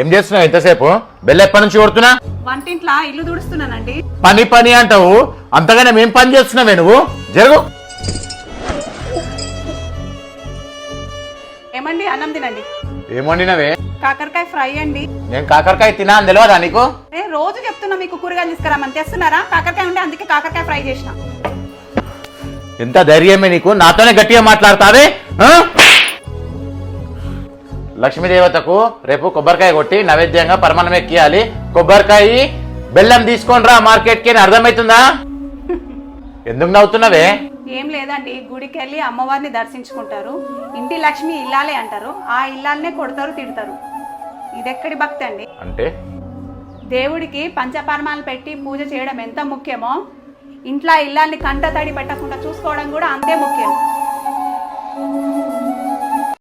ఏం చేస్తున్నావు ఎంతసేపు బెల్ల ఎప్పటి నుంచి కొడుతున్నా? వంటింట్లో ఇల్లు తుడుస్తున్నానండి. పని పని అంటావు? అంతగానే మేం పని చేస్తున్నావే నువ్వు? జరుగు. ఏమండి అన్నం తినండి. ఏమండినవే కాకరకాయ ఫ్రై అండి. నేను కాకరకాయ తినా అని తెలియదా నీకు? ఏ రోజు చెప్తున్నా మీకు కూరగాయలు తీసుకురామని. తెస్తున్నారా? కాకరకాయ ఉంటే అందుకే కాకరకాయ ఫ్రై చేసిన. ఎంత ధైర్యమే నీకు? నాతోనే గట్టిగా మాట్లాడతావే? ఆ? లక్ష్మీదేవతకు రేపు కొబ్బరికాయ కొట్టి నైవేద్యంగా పరమాన్నం ఎక్కియాలి. కొబ్బరికాయ బెల్లం తీసుకొని రా మార్కెట్కి అని అర్థమవుతుందా? ఎందుకు నవ్వుతున్నావే? ఏం లేదండి గుడికి వెళ్ళి అమ్మవారిని దర్శించుకుంటారు. ఇంటి లక్ష్మి ఇల్లాలే అంటారు. ఆ ఇల్లాలనే కొడతారు తిడతారు. ఇదెక్కడి భక్తి అండి? అంటే? దేవుడికి పంచపరమాలు పెట్టి పూజ చేయడం ఎంత ముఖ్యమో ఇంట్లో ఇల్లాల్ని కంట తడి పెట్టకుండా చూసుకోవడం కూడా అంతే ముఖ్యం.